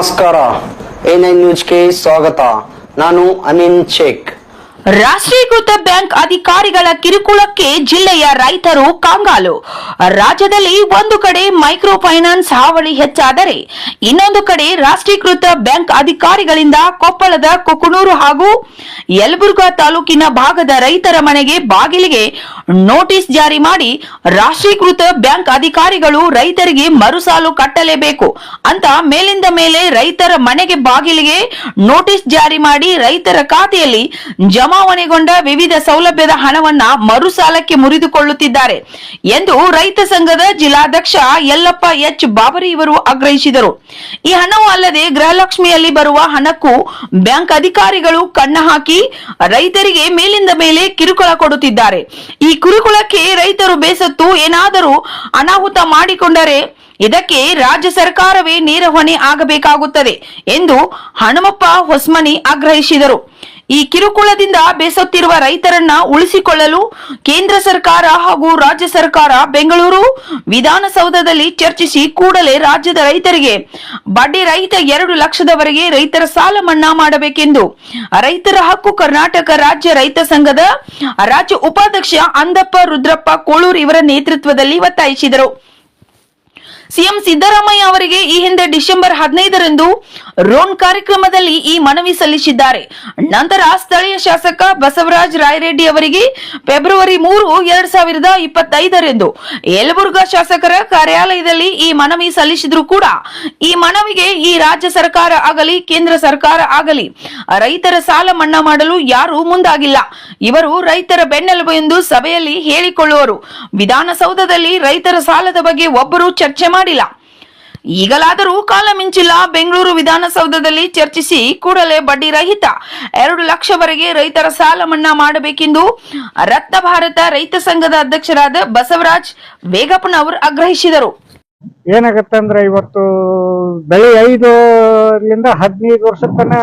ನಮಸ್ಕಾರ A nine ನ್ಯೂಸ್ಗೆ ಸ್ವಾಗತ ನಾನು ಅನಿನ್ ಶೇಖ್ ರಾಷ್ಟ್ರೀಕೃತ ಬ್ಯಾಂಕ್ ಅಧಿಕಾರಿಗಳ ಕಿರುಕುಳಕ್ಕೆ ಜಿಲ್ಲೆಯ ರೈತರು ಕಾಂಗಾಲು. ರಾಜ್ಯದಲ್ಲಿ ಒಂದು ಕಡೆ ಮೈಕ್ರೋ ಫೈನಾನ್ಸ್ ಹಾವಳಿ ಹೆಚ್ಚಾದರೆ ಇನ್ನೊಂದು ಕಡೆ ರಾಷ್ಟ್ರೀಕೃತ ಬ್ಯಾಂಕ್ ಅಧಿಕಾರಿಗಳಿಂದ ಕೊಪ್ಪಳದ ಕುಕನೂರು ಹಾಗೂ ಯಲಬುರ್ಗಾ ತಾಲೂಕಿನ ಭಾಗದ ರೈತರ ಮನೆಗೆ ಬಾಗಿಲಿಗೆ ನೋಟಿಸ್ ಜಾರಿ ಮಾಡಿ ರಾಷ್ಟ್ರೀಕೃತ ಬ್ಯಾಂಕ್ ಅಧಿಕಾರಿಗಳು ರೈತರಿಗೆ ಮರುಸಾಲು ಕಟ್ಟಲೇಬೇಕು ಅಂತ ಮೇಲಿಂದ ಮೇಲೆ ರೈತರ ಮನೆಗೆ ಬಾಗಿಲಿಗೆ ನೋಟಿಸ್ ಜಾರಿ ಮಾಡಿ ರೈತರ ಖಾತೆಯಲ್ಲಿ ಜಮಾವಣೆಗೊಂಡ ವಿವಿಧ ಸೌಲಭ್ಯದ ಹಣವನ್ನ ಮರುಸಾಲಕ್ಕೆ ಮುರಿದುಕೊಳ್ಳುತ್ತಿದ್ದಾರೆ ಎಂದು ರೈತ ಸಂಘದ ಜಿಲ್ಲಾಧ್ಯಕ್ಷ ಯಲ್ಲಪ್ಪ ಎಚ್ ಬಾಬರಿ ಇವರು ಆಗ್ರಹಿಸಿದರು. ಈ ಹಣವು ಅಲ್ಲದೆ ಗೃಹಲಕ್ಷ್ಮಿಯಲ್ಲಿ ಬರುವ ಹಣಕ್ಕೂ ಬ್ಯಾಂಕ್ ಅಧಿಕಾರಿಗಳು ಕಣ್ಣ ಹಾಕಿ ರೈತರಿಗೆ ಮೇಲಿಂದ ಮೇಲೆ ಕಿರುಕುಳ ಕೊಡುತ್ತಿದ್ದಾರೆ. ಈ ಕಿರುಕುಳಕ್ಕೆ ರೈತರು ಬೇಸತ್ತು ಏನಾದರೂ ಅನಾಹುತ ಮಾಡಿಕೊಂಡರೆ ಇದಕ್ಕೆ ರಾಜ್ಯ ಸರ್ಕಾರವೇ ನೇರ ಹೊಣೆ ಆಗಬೇಕಾಗುತ್ತದೆ ಎಂದು ಹನುಮಪ್ಪ ಹೊಸ್ಮನಿ ಆಗ್ರಹಿಸಿದರು. ಈ ಕಿರುಕುಳದಿಂದ ಬೇಸತ್ತಿರುವ ರೈತರನ್ನ ಉಳಿಸಿಕೊಳ್ಳಲು ಕೇಂದ್ರ ಸರ್ಕಾರ ಹಾಗೂ ರಾಜ್ಯ ಸರ್ಕಾರ ಬೆಂಗಳೂರು ವಿಧಾನಸೌಧದಲ್ಲಿ ಚರ್ಚಿಸಿ ಕೂಡಲೇ ರಾಜ್ಯದ ರೈತರಿಗೆ ಬಡ್ಡಿ ರಹಿತ ಎರಡು ಲಕ್ಷದವರೆಗೆ ರೈತರ ಸಾಲ ಮನ್ನಾ ಮಾಡಬೇಕೆಂದು. ರೈತರ ಹಕ್ಕು ಕರ್ನಾಟಕ ರಾಜ್ಯ ರೈತ ಸಂಘದ ರಾಜ್ಯ ಉಪಾಧ್ಯಕ್ಷ ಅಂದಪ್ಪ ರುದ್ರಪ್ಪ ಕೋಳೂರ್ ಇವರ ನೇತೃತ್ವದಲ್ಲಿ ಒತ್ತಾಯಿಸಿದರು. ಸಿಎಂ ಸಿದ್ದರಾಮಯ್ಯ ಅವರಿಗೆ ಈ ಹಿಂದೆ ಡಿಸೆಂಬರ್ ಹದಿನೈದರಂದು ರೋನ್ ಕಾರ್ಯಕ್ರಮದಲ್ಲಿ ಈ ಮನವಿ ಸಲ್ಲಿಸಿದ್ದಾರೆ. ನಂತರ ಸ್ಥಳೀಯ ಶಾಸಕ ಬಸವರಾಜ ರಾಯರೆಡ್ಡಿ ಅವರಿಗೆ ಫೆಬ್ರವರಿ ಮೂರು, ಎರಡ್ ಸಾವಿರದ ಇಪ್ಪತ್ತೈದರಂದು ಯಲಬುರ್ಗಾ ಶಾಸಕರ ಕಾರ್ಯಾಲಯದಲ್ಲಿ ಈ ಮನವಿ ಸಲ್ಲಿಸಿದ್ರು ಕೂಡ ಈ ಮನವಿಗೆ ಈ ರಾಜ್ಯ ಸರ್ಕಾರ ಆಗಲಿ, ಕೇಂದ್ರ ಸರ್ಕಾರ ಆಗಲಿ ರೈತರ ಸಾಲ ಮನ್ನಾ ಮಾಡಲು ಯಾರೂ ಮುಂದಾಗಿಲ್ಲ. ಇವರು ರೈತರ ಬೆನ್ನೆಲುಬು ಎಂದು ಸಭೆಯಲ್ಲಿ ಹೇಳಿಕೊಳ್ಳುವರು. ವಿಧಾನಸೌಧದಲ್ಲಿ ರೈತರ ಸಾಲದ ಬಗ್ಗೆ ಒಬ್ಬರು ಚರ್ಚೆ ಮಾಡಿಲ್ಲ. ಈಗಲಾದರೂ ಕಾಲ ಮಿಂಚಿಲ್ಲ ಬೆಂಗಳೂರು ವಿಧಾನಸೌಧದಲ್ಲಿ ಚರ್ಚಿಸಿ ಕೂಡಲೇ ಬಡ್ಡಿ ರಹಿತ ಎರಡು ಲಕ್ಷವರೆಗೆ ರೈತರ ಸಾಲ ಮನ್ನಾ ಮಾಡಬೇಕೆಂದು ರತ್ನ ಭಾರತ ರೈತ ಸಂಘದ ಅಧ್ಯಕ್ಷರಾದ ಬಸವರಾಜ್ ವೇಗಪ್ಪನವರು ಆಗ್ರಹಿಸಿದರು. ಏನಾಗತ್ತಂದ್ರೆ ಇವತ್ತು ಬೆಳೆ ಐದರಿಂದ ಹದಿನೈದು ವರ್ಷ ತನ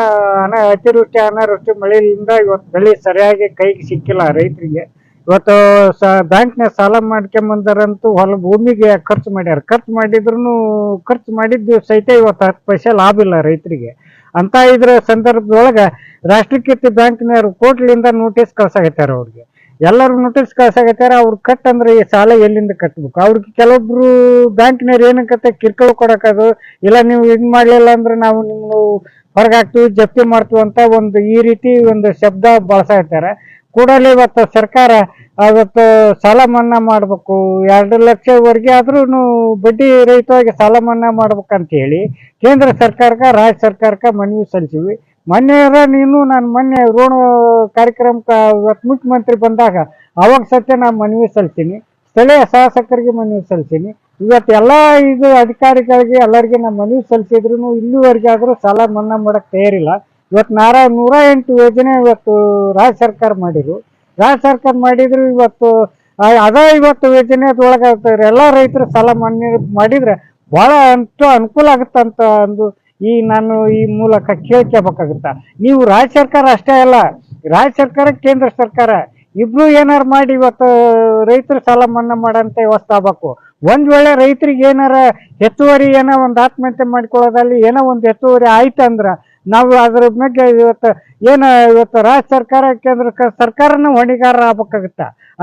ಅನ ಅತಿವೃಷ್ಟಿ, ಅನಾವೃಷ್ಟಿ ಮಳೆಯಿಂದ ಇವತ್ತು ಬೆಳೆ ಸರಿಯಾಗಿ ಕೈಗೆ ಸಿಕ್ಕಿಲ್ಲ ರೈತರಿಗೆ. ಇವತ್ತು ಬ್ಯಾಂಕ್ನಾಗ ಸಾಲ ಮಾಡ್ಕೊಂಬಂದಾರಂತೂ ಹೊಲ ಭೂಮಿಗೆ ಖರ್ಚು ಮಾಡ್ಯಾರ. ಖರ್ಚು ಮಾಡಿದ್ರು ಖರ್ಚು ಮಾಡಿದ್ದು ಸಹಿತ ಇವತ್ತು ಹತ್ತು ಪೈಸೆ ಲಾಭ ಇಲ್ಲ ರೈತರಿಗೆ. ಅಂತ ಇದ್ರ ಸಂದರ್ಭದೊಳಗೆ ರಾಷ್ಟ್ರೀಕೃತ ಬ್ಯಾಂಕ್ನವ್ರು ಕೋರ್ಟ್ಲಿಂದ ನೋಟಿಸ್ ಕಳ್ಸಾಗತ್ತಾರ ಅವ್ರಿಗೆ. ಎಲ್ಲರೂ ನೋಟಿಸ್ ಕಳ್ಸಾಗತ್ತಾರ ಅವ್ರು ಕಟ್ ಅಂದ್ರೆ ಈ ಸಾಲ ಎಲ್ಲಿಂದ ಕಟ್ಬೇಕು? ಅವ್ರಿಗೆ ಕೆಲವೊಬ್ರು ಬ್ಯಾಂಕ್ನವ್ರು ಏನಕ್ಕತ್ತೆ ಕಿರ್ಕಳು ಕೊಡಕದು ಇಲ್ಲ ನೀವು ಇದ್ ಮಾಡ್ಲಿಲ್ಲ ಅಂದ್ರೆ ನಾವು ನಿಮ್ಮ ಹೊರಗೆ ಹಾಕ್ತೀವಿ, ಜಪ್ತಿ ಮಾಡ್ತೀವಿ ಅಂತ ಒಂದು ಈ ರೀತಿ ಒಂದು ಶಬ್ದ ಬಳಸಾಕತ್ಯಾರ. ಕೂಡಲೇ ಇವತ್ತು ಸರ್ಕಾರ ಅವತ್ತು ಸಾಲ ಮನ್ನಾ ಮಾಡಬೇಕು. ಎರಡು ಲಕ್ಷವರೆಗೆ ಆದ್ರೂ ಬಡ್ಡಿ ರಹಿತವಾಗಿ ಸಾಲ ಮನ್ನಾ ಮಾಡ್ಬೇಕಂತ ಹೇಳಿ ಕೇಂದ್ರ ಸರ್ಕಾರಕ್ಕೆ, ರಾಜ್ಯ ಸರ್ಕಾರಕ್ಕೆ ಮನವಿ ಸಲ್ಲಿಸಿವಿ ಮೊನ್ನೆ ನೀನು ನಾನು ಮೊನ್ನೆ ಋಣ ಕಾರ್ಯಕ್ರಮಕ್ಕೆ ಇವತ್ತು ಮುಖ್ಯಮಂತ್ರಿ ಬಂದಾಗ ಅವಾಗ ಸತ್ಯ ನಾನು ಮನವಿ ಸಲ್ಲಿಸ್ತೀನಿ ಸ್ಥಳೀಯ ಶಾಸಕರಿಗೆ ಮನವಿ ಸಲ್ಲಿಸ್ತೀನಿ ಇವತ್ತು ಎಲ್ಲ ಇದು ಅಧಿಕಾರಿಗಳಿಗೆ ಎಲ್ಲರಿಗೆ ನಾನು ಮನವಿ ಸಲ್ಲಿಸಿದ್ರು ಇಲ್ಲಿವರೆಗೆ ಆದರೂ ಸಾಲ ಮನ್ನಾ ಮಾಡಕ್ಕೆ ತಯಾರಿಲ್ಲ. ಇವತ್ತು ನಾರ ನೂರ ಎಂಟು ಯೋಜನೆ ಇವತ್ತು ರಾಜ್ಯ ಸರ್ಕಾರ ಮಾಡಿದ್ರು. ರಾಜ್ಯ ಸರ್ಕಾರ ಮಾಡಿದ್ರು ಇವತ್ತು ಅದ ಇವತ್ತು ಯೋಜನೆದೊಳಗೆ ಎಲ್ಲ ರೈತರು ಸಾಲ ಮನ್ನಾ ಮಾಡಿದ್ರೆ ಬಹಳ ಅಂತ ಅನುಕೂಲ ಆಗುತ್ತಂತ ಅಂದು ಈ ನಾನು ಈ ಮೂಲಕ ಕೇಳ್ಕೋಬೇಕಾಗುತ್ತ. ನೀವು ರಾಜ್ಯ ಸರ್ಕಾರ ಅಷ್ಟೇ ಅಲ್ಲ, ರಾಜ್ಯ ಸರ್ಕಾರ, ಕೇಂದ್ರ ಸರ್ಕಾರ ಇಬ್ರು ಏನಾರು ಮಾಡಿ ಇವತ್ತು ರೈತರು ಸಾಲ ಮನ್ನಾ ಮಾಡಂತ ವ್ಯವಸ್ಥೆ ಆಗ್ಬೇಕು. ಒಂದ್ ವೇಳೆ ರೈತರಿಗೆ ಏನಾರ ಹೆಚ್ಚುವರಿ ಏನೋ ಒಂದು ಆತ್ಮಹತ್ಯೆ ಮಾಡ್ಕೊಳ್ಳೋದಲ್ಲಿ ಏನೋ ಒಂದು ಹೆಚ್ಚುವರಿ ಆಯ್ತಂದ್ರ ನಾವು ಅದ್ರ ಬಗ್ಗೆ ಇವತ್ತು ಏನು ಇವತ್ತು ರಾಜ್ಯ ಸರ್ಕಾರ, ಕೇಂದ್ರ ಸರ್ಕಾರನ ಹೊಣೆಗಾರ ಆಗ್ಬೇಕಾಗುತ್ತ?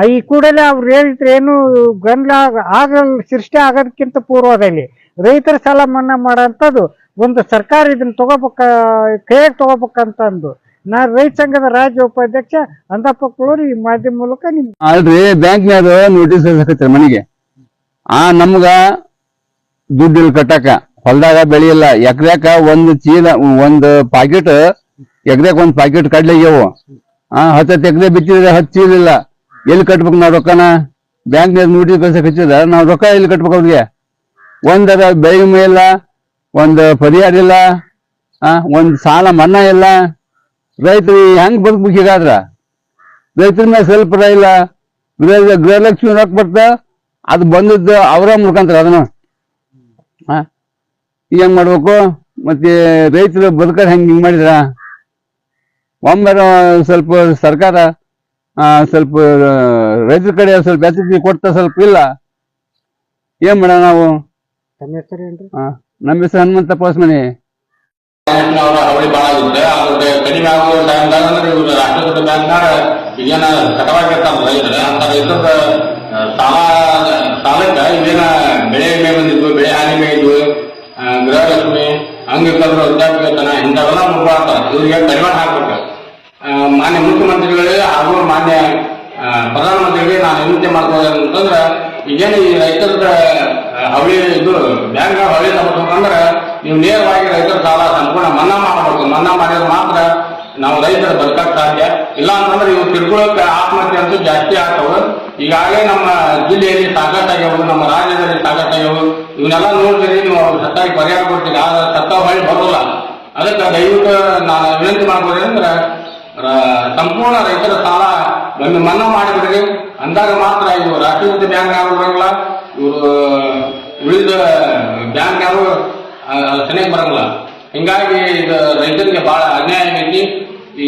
ಈ ಕೂಡಲೇ ಅವ್ರು ಹೇಳಿದ್ರೆ ಏನು ಗಂಡ ಆಗ- ಸೃಷ್ಟಿ ಆಗೋದಕ್ಕಿಂತ ಪೂರ್ವದಲ್ಲಿ ರೈತರ ಸಾಲ ಮನ್ನಾ ಮಾಡೋಂಥದ್ದು ಒಂದು ಸರ್ಕಾರ ಇದನ್ನ ತಗೋಬೇಕ ಕೈಯಾಗಿ ತಗೋಬೇಕಂತ ಅಂದು ನಾ ರೈತ ಸಂಘದ ರಾಜ್ಯ ಉಪಾಧ್ಯಕ್ಷ ಅಂದಪ್ಪ ಕುಳೂರು ಈ ಮಾಧ್ಯಮ ಮೂಲಕ ನಿಮ್ ಅಲ್ರಿ ಬ್ಯಾಂಕ್ನಾಗ ನೋಟಿಸ್ ಮನಿಗೆ. ಆ, ನಮ್ಗ ದುಡ್ಡು ಕಟ್ಟಾಕ. ಹೊಲ್ದಾಗ ಬೆಳೆಯಿಲ್ಲ. ಇಲ್ಲ ಎಕ್ರ್ಯಾಕ ಒಂದ್ ಚೀಲ, ಒಂದ್ ಪಾಕೆಟ್ ಎಕ್ರ್ಯಾಕ ಒಂದ್ ಪಾಕೆಟ್ ಕಡ್ಲೆ ಆಗ್ಯಾವು ಆ, ಹತ್ತತ್ತು ಎಕರೆ ಬಿತ್ತಿದ್ರೆ ಹತ್ತು ಚೀಲ ಇಲ್ಲ. ಎಲ್ಲಿ ಕಟ್ಬೇಕು ನಾವ್ ರೊಕ್ಕನ? ಬ್ಯಾಂಕ್ನ್ಯಾಗ ನೂಟಿ ಕಳ್ಸಕ್ ಹಚ್ಚಿದ ನಾವ್ ರೊಕ್ಕ ಎಲ್ಲಿ ಕಟ್ಬೇಕು ಅವ್ರಿಗೆ? ಒಂದರ ಬೆಳೆ ವಿಮೆ ಇಲ್ಲ, ಒಂದ್ ಪರಿಹಾರ ಇಲ್ಲ, ಆ, ಒಂದ್ ಸಾಲ ಮನ್ನಾ ಇಲ್ಲ. ರೈತರು ಹೆಂಗ್ ಬದುಕ್ಬೇಕು ಹೀಗಾದ್ರ? ರೈತರ ಮೇಲೆ ಸ್ವಲ್ಪ ಇಲ್ಲ ಗೃಹ ಗೃಹಲಕ್ಷ್ಮಿ ರೊಕ್ಕ ಬರ್ತ, ಅದು ಬಂದದ್ದು ಅವರ ಮುಖಾಂತರ ಅದನ್ನು. ಏನ್ ಮಾಡ್ಬೇಕು? ಮತ್ತೆ ರೈತರು ಬದುಕಡೆ ಹೆಂಗ್ ಹಿಂಗ್ ಮಾಡಿದ್ರ? ಒಮ್ಮೆ ಸ್ವಲ್ಪ ಸರ್ಕಾರ ಆ, ಸ್ವಲ್ಪ ರೈತರ ಕಡೆ ಸ್ವಲ್ಪ ಎಚ್ಚರಿಕೆ ಕೊಡ್ತಾ ಸ್ವಲ್ಪ ಇಲ್ಲ. ಏನ್ ಮಾಡ ನಾವು? ನಮ್ಮ ಹೆಸರು ಹನುಮಂತ ಪಾಸ್ಮನಿ ಅವರ ಅವಳಿ ಭಾಳ ಆಗುತ್ತೆ. ಅದ್ರ ಕಡಿಮೆ ಆಗೋ ಟೈಮ್ದಾಗ ಅಂದ್ರೆ ಇವ್ರು ರಾಷ್ಟ್ರೀಕೃತ ಬ್ಯಾಂಕ್ನಾಗ ಈಗೇನ ಕಟವಾಗಿರ್ತಾರ ರೈತರ. ಅಂತ ರೈತರ ಸಾಲ ಸಾಲಕ್ಕೆ ಇವೇನ ಬೆಳೆ ಬಂದಿದ್ವು ಬೆಳೆ ಹಾನಿ ಇದ್ವು ಗೃಹಲಕ್ಷ್ಮಿ ಹಂಗಿರ್ತಂದ್ರೆ ವೃದ್ಧಾಪ್ಯವೇತನ, ಇಂಥವೆಲ್ಲ ಮುಗ್ಬಾರ್ತಾರೆ ಇವರಿಗೆ ಕಡಿವಾಣ ಹಾಕ್ಬೇಕು ಮಾನ್ಯ ಮುಖ್ಯಮಂತ್ರಿಗಳಿಗೆ ಹಾಗೂ ಮಾನ್ಯ ಪ್ರಧಾನಮಂತ್ರಿಗಳಿಗೆ ಪ್ರಧಾನಮಂತ್ರಿಗೆ ನಾನು ವಿನಂತಿ ಮಾಡ್ಬೋದು ಅಂತಂದ್ರೆ, ಈಗೇನು ಈ ರೈತರ ಹವಳಿ ಇದು ಬ್ಯಾಂಕ್ ಹವಳಿ ತಗೋಬೇಕಂದ್ರೆ ನೀವು ನೇರವಾಗಿ ರೈತರ ಸಾಲ ಸಂಪೂರ್ಣ ಮನ್ನಾ ಮಾಡಬೇಕು. ಮನ್ನಾ ಮಾಡಿದ್ರೆ ಮಾತ್ರ ನಾವು ರೈತರ ಬದುಕಕ್ಕೆ ಸಾಧ್ಯ. ಇಲ್ಲ ಅಂತಂದ್ರೆ ಇವು ತಿಳ್ಕೊಳ್ಳೋಕೆ ಆತ್ಮಹತ್ಯೆ ಅಂತೂ ಜಾಸ್ತಿ ಆಗ್ತವೆ ಈಗಾಗಲೇ ನಮ್ಮ ಜಿಲ್ಲೆಯಲ್ಲಿ ಸಾಕಷ್ಟು ಆಗ್ಯಾವು ನಮ್ಮ ರಾಜ್ಯದಲ್ಲಿ ಸಾಕಷ್ಟು ಆಗ್ಯಾವು ಇವನ್ನೆಲ್ಲ ನೋಡ್ತೀರಿ ನೀವು ಸತ್ತಾಗಿ ಪರಿಹಾರ ಕೊಡ್ತೀರಿ. ಆದ್ರೆ ಸತ್ತ ಹೊಳಿ ಬರೋಲ್ಲ. ಅದಕ್ಕೆ ದಯವಿಟ್ಟು ನಾನು ವಿನಂತಿ ಮಾಡ್ಬೋದು ಅಂದ್ರೆ ಸಂಪೂರ್ಣ ರೈತರ ಸಾಲ ಒಮ್ಮೆ ಮನ್ನಾ ಮಾಡಿಬಿಡ್ರಿ. ಅಂದಾಗ ಮಾತ್ರ ಇವು ರಾಷ್ಟ್ರೀಕೃತ ಬ್ಯಾಂಕ್ ಆಗೋಲ್ಲ ಇವರು ಉಳಿದ ಬ್ಯಾಂಕ್ ಯಾರು ಸನಿಯಕ್ಕೆ ಬರಂಗಿಲ್ಲ. ಹಿಂಗಾಗಿ ಇದು ರೈತರಿಗೆ ಬಹಳ ಅನ್ಯಾಯ ಆಗೈತಿ. ಈ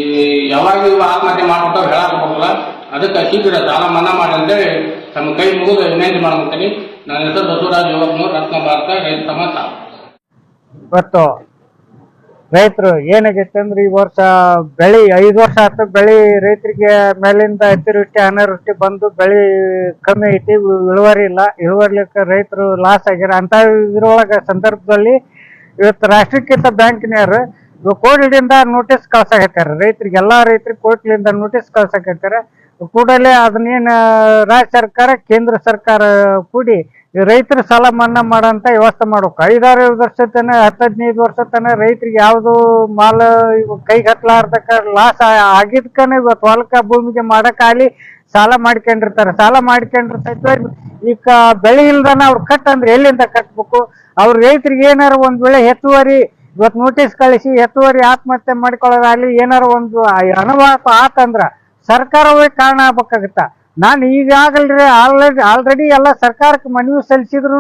ಯಾವಾಗ ಇವು ಆತ್ಮಹತ್ಯೆ ಮಾಡ್ಬಿಟ್ಟು ಹೇಳಕ್ ಹೋಗಲ್ಲ ಅದಕ್ಕೆ ಶೀಘ್ರ ಸಾಲ ಮನ್ನಾ ಮಾಡಿ ಅಂತೇಳಿ ತಮ್ಮ ಕೈ ಮುಗಿದು ವಿನಂತಿ ಮಾಡ್ಕೊತೀನಿ. ನನ್ನ ಹೆಸರು ಬಸವರಾಜ್ ಯುವಕ್ನೂರ್ ರತ್ನ ಭಾರತ ರೈತ ಸಮಾಜ. ಇವತ್ತು ರೈತರು ಏನಾಗೈತೆ ಅಂದ್ರೆ ಈ ವರ್ಷ ಬೆಳಿ, ಐದು ವರ್ಷ ಆಯ್ತು ಬೆಳಿ ರೈತರಿಗೆ ಮೇಲಿಂದ ಅತಿವೃಷ್ಟಿ, ಅನಾವೃಷ್ಟಿ ಬಂದು ಬೆಳಿ ಕಮ್ಮಿ ಐತಿ ಇಳು- ಇಳುವರಿ ಇಲ್ಲ. ಇಳುವರಿಲಿಕ್ಕೆ ರೈತರು ಲಾಸ್ ಆಗ್ಯಾರ ಅಂತ ಇದ್ರೊಳಗ ಸಂದರ್ಭದಲ್ಲಿ ಇವತ್ತು ರಾಷ್ಟ್ರೀಕೃತ ಬ್ಯಾಂಕಿನವರು ಕೋರ್ಟ್ಲಿಂದ ನೋಟಿಸ್ ಕಳ್ಸಾಕತ್ಯಾರ. ರೈತರಿಗೆ ಎಲ್ಲಾ ರೈತರಿಗೆ ಕೋರ್ಟ್ಲಿಂದ ನೋಟಿಸ್ ಕಳ್ಸಾಕತ್ಯಾರ. ಕೂಡಲೇ ಅದನ್ನೇನು, ರಾಜ್ಯ ಸರ್ಕಾರ, ಕೇಂದ್ರ ಸರ್ಕಾರ ಕೂಡಿ ರೈತರ ಸಾಲ ಮನ್ನಾ ಮಾಡೋಂಥ ವ್ಯವಸ್ಥೆ ಮಾಡ್ಬೇಕು. ಐದಾರು ವರ್ಷ ತನಕ ಹತ್ತು ಹದಿನೈದು ವರ್ಷ ತನಕ ರೈತರಿಗೆ ಯಾವುದು ಮಾಲ ಕೈಗೆ ಲಾಸ್ ಆಗಿದ್ಕನೇ ಇವತ್ತು ಹೊಲಕ್ಕೆ ಭೂಮಿಗೆ ಮಾಡೋಕ್ಕಾಗಲಿ ಸಾಲ ಮಾಡ್ಕೊಂಡಿರ್ತಾರೆ. ಸಾಲ ಮಾಡ್ಕೊಂಡಿರ್ತೈತೆ ಈಗ ಬೆಳೆ ಇಲ್ದನ ಅವ್ರು ಕಟ್ ಅಂದ್ರೆ ಎಲ್ಲಿಂದ ಕಟ್ಬೇಕು? ಅವ್ರ ರೈತರಿಗೆ ಏನಾರ ಒಂದ್ ವೇಳೆ ಹೆಚ್ಚುವರಿ ಇವತ್ತು ನೋಟಿಸ್ ಕಳಿಸಿ, ಹೆಚ್ಚುವರಿ ಆತ್ಮಹತ್ಯೆ ಮಾಡ್ಕೊಳ್ಳೋದಾಗ್ಲಿ ಏನಾರ ಒಂದು ಅನುಭವ ಆತಂದ್ರ ಸರ್ಕಾರವೇ ಕಾರಣ ಆಗ್ಬೇಕಾಗತ್ತ? ನಾನು ಈಗಾಗಲ್ರಿ ಆಲ್ರೆಡಿ ಆಲ್ರೆಡಿ ಎಲ್ಲ ಸರ್ಕಾರಕ್ಕೆ ಮನವಿ ಸಲ್ಲಿಸಿದ್ರು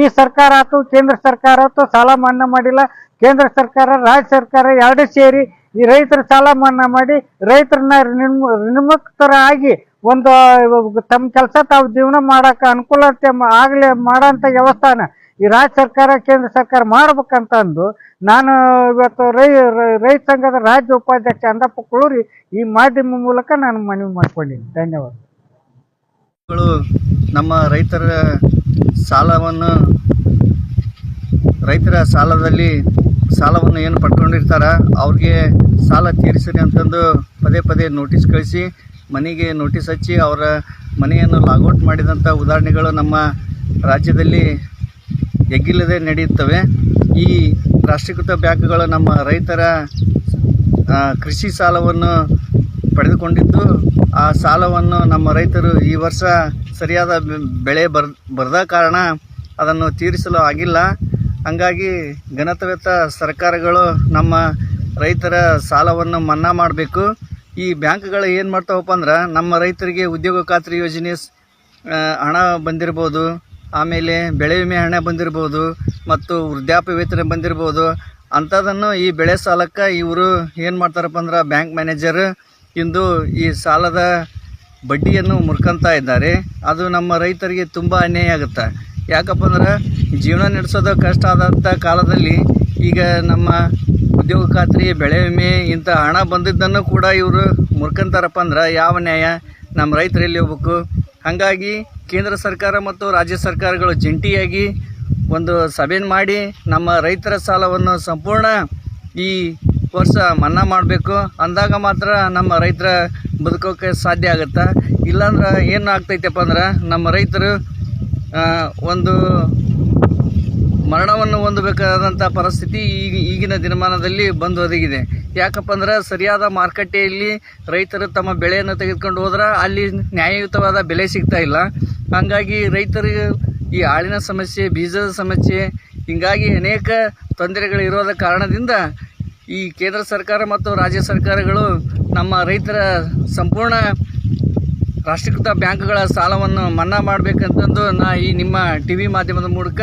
ಈ ಸರ್ಕಾರ ಆಯ್ತು, ಕೇಂದ್ರ ಸರ್ಕಾರ ಆಯ್ತು, ಸಾಲ ಮನ್ನಾ ಮಾಡಿಲ್ಲ. ಕೇಂದ್ರ ಸರ್ಕಾರ, ರಾಜ್ಯ ಸರ್ಕಾರ ಎರಡೂ ಸೇರಿ ಈ ರೈತರ ಸಾಲ ಮನ್ನಾ ಮಾಡಿ ರೈತರನ್ನ ಋಣಮುಕ್ತರ ಆಗಿ ಒಂದು ತಮ್ಮ ಕೆಲಸ ತಾವು ಜೀವನ ಮಾಡಕ ಅನುಕೂಲತೆ ಆಗ್ಲಿ ಮಾಡೋಂಥ ವ್ಯವಸ್ಥಾನ ಈ ರಾಜ್ಯ ಸರ್ಕಾರ, ಕೇಂದ್ರ ಸರ್ಕಾರ ಮಾಡ್ಬೇಕಂತ ಅಂದು ನಾನು ಇವತ್ತು ರೈ- ರೈತ ಸಂಘದ ರಾಜ್ಯ ಉಪಾಧ್ಯಕ್ಷ ಅಂದಪ್ಪ ಕುಳೂರಿ ಈ ಮಾಧ್ಯಮ ಮೂಲಕ ನಾನು ಮನವಿ ಮಾಡ್ಕೊಂಡಿದ್ದೀನಿ ಧನ್ಯವಾದಗಳು ನಮ್ಮ ರೈತರ ಸಾಲವನ್ನು, ರೈತರ ಸಾಲದಲ್ಲಿ ಸಾಲವನ್ನು ಏನು ಪಡ್ಕೊಂಡಿರ್ತಾರ, ಅವ್ರಿಗೆ ಸಾಲ ತೀರಿಸಿರಿ ಅಂತಂದು ಪದೇ ಪದೇ ನೋಟಿಸ್ ಕಳಿಸಿ. ಮನೆಗೆ ನೋಟಿಸ್ ಹಚ್ಚಿ ಅವರ ಮನೆಯನ್ನು ಲಾಗೌಟ್ ಮಾಡಿದಂಥ ಉದಾಹರಣೆಗಳು ನಮ್ಮ ರಾಜ್ಯದಲ್ಲಿ ಎಗ್ಗಿಲ್ಲದೆ ನಡೆಯುತ್ತವೆ. ಈ ರಾಷ್ಟ್ರೀಕೃತ ಬ್ಯಾಂಕ್ಗಳು ನಮ್ಮ ರೈತರ ಕೃಷಿ ಸಾಲವನ್ನು ಪಡೆದುಕೊಂಡಿದ್ದು, ಆ ಸಾಲವನ್ನು ನಮ್ಮ ರೈತರು ಈ ವರ್ಷ ಸರಿಯಾದ ಬೆಳೆ ಬರ್, ಬರದ ಕಾರಣ ಅದನ್ನು ತೀರಿಸಲು ಆಗಿಲ್ಲ. ಹಂಗಾಗಿ ಘನತವೆತ್ತ ಸರ್ಕಾರಗಳು ನಮ್ಮ ರೈತರ ಸಾಲವನ್ನು ಮನ್ನಾ ಮಾಡಬೇಕು. ಈ ಬ್ಯಾಂಕ್ಗಳು ಏನು ಮಾಡ್ತಾವಪ್ಪ ಅಂದ್ರೆ ನಮ್ಮ ರೈತರಿಗೆ ಉದ್ಯೋಗ ಖಾತ್ರಿ ಯೋಜನೆ ಹಣ ಬಂದಿರ್ಬೋದು, ಆಮೇಲೆ ಬೆಳೆ ವಿಮೆ ಹಣ ಬಂದಿರ್ಬೋದು, ಮತ್ತು ವೃದ್ಧಾಪ್ಯ ವೇತನ ಬಂದಿರ್ಬೋದು, ಅಂಥದ್ದನ್ನು ಈ ಬೆಳೆ ಸಾಲಕ್ಕೆ ಇವರು ಏನು ಮಾಡ್ತಾರಪ್ಪ ಅಂದ್ರೆ ಬ್ಯಾಂಕ್ ಮ್ಯಾನೇಜರ್ ಇಂದು ಈ ಸಾಲದ ಬಡ್ಡಿಯನ್ನು ಮುರ್ಕಂತಾ ಇದ್ದಾರೆ. ಅದು ನಮ್ಮ ರೈತರಿಗೆ ತುಂಬ ಅನ್ಯಾಯ ಆಗುತ್ತೆ. ಯಾಕಪ್ಪ ಅಂದ್ರೆ ಜೀವನ ನಡೆಸೋದು ಕಷ್ಟ ಆದಂಥ ಕಾಲದಲ್ಲಿ ಈಗ ನಮ್ಮ ಉದ್ಯೋಗ ಖಾತ್ರಿ, ಬೆಳೆ ವಿಮೆ ಇಂಥ ಹಣ ಬಂದಿದ್ದನ್ನು ಕೂಡ ಇವರು ಮುರ್ಕಂತಾರಪ್ಪ ಅಂದ್ರೆ ಯಾವ ನ್ಯಾಯ? ನಮ್ಮ ರೈತರು ಎಲ್ಲಿ ಹೋಗ್ಬೇಕು? ಹಾಗಾಗಿ ಕೇಂದ್ರ ಸರ್ಕಾರ ಮತ್ತು ರಾಜ್ಯ ಸರ್ಕಾರಗಳು ಜಂಟಿಯಾಗಿ ಒಂದು ಸಭೆ ಮಾಡಿ ನಮ್ಮ ರೈತರ ಸಾಲವನ್ನು ಸಂಪೂರ್ಣ ಈ ವರ್ಷ ಮನ್ನಾ ಮಾಡಬೇಕು. ಅಂದಾಗ ಮಾತ್ರ ನಮ್ಮ ರೈತರ ಬದುಕೋಕೆ ಸಾಧ್ಯ ಆಗುತ್ತೆ? ಇಲ್ಲಾಂದ್ರೆ ಏನು ಆಗ್ತೈತಪ್ಪ ಅಂದ್ರೆ ನಮ್ಮ ರೈತರು ಒಂದು ಮರಣವನ್ನು ಹೊಂದಬೇಕಾದಂಥ ಪರಿಸ್ಥಿತಿ ಈಗ ಈಗಿನ ದಿನಮಾನದಲ್ಲಿ ಬಂದು ಒದಗಿದೆ ಯಾಕಪ್ಪ ಅಂದ್ರೆ ಸರಿಯಾದ ಮಾರುಕಟ್ಟೆಯಲ್ಲಿ ರೈತರು ತಮ್ಮ ಬೆಳೆಯನ್ನು ತೆಗೆದುಕೊಂಡು ಹೋದ್ರೆ ಅಲ್ಲಿ ನ್ಯಾಯಯುತವಾದ ಬೆಲೆ ಸಿಗ್ತಾ ಇಲ್ಲ. ಹಾಗಾಗಿ ರೈತರಿಗೆ ಈ ಆಳಿನ ಸಮಸ್ಯೆ, ಬೀಜದ ಸಮಸ್ಯೆ, ಹೀಗಾಗಿ ಅನೇಕ ತೊಂದರೆಗಳು ಇರೋದ ಕಾರಣದಿಂದ ಈ ಕೇಂದ್ರ ಸರ್ಕಾರ ಮತ್ತು ರಾಜ್ಯ ಸರ್ಕಾರಗಳು ನಮ್ಮ ರೈತರ ಸಂಪೂರ್ಣ ರಾಷ್ಟ್ರೀಕೃತ ಬ್ಯಾಂಕ್ಗಳ ಸಾಲವನ್ನು ಮನ್ನಾ ಮಾಡಬೇಕಂತಂದು ನಾ ಈ ನಿಮ್ಮ ಟಿ ವಿ ಮಾಧ್ಯಮದ ಮೂಲಕ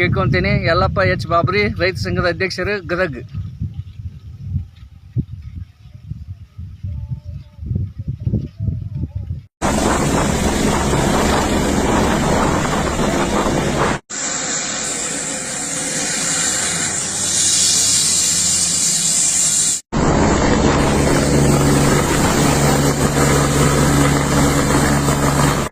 ಕೇಳ್ಕೊತೇನೆ. ಯಲ್ಲಪ್ಪ ಎಚ್ ಬಾಬ್ರಿ ರೈತ ಸಂಘದ ಅಧ್ಯಕ್ಷರು ಗದಗ್.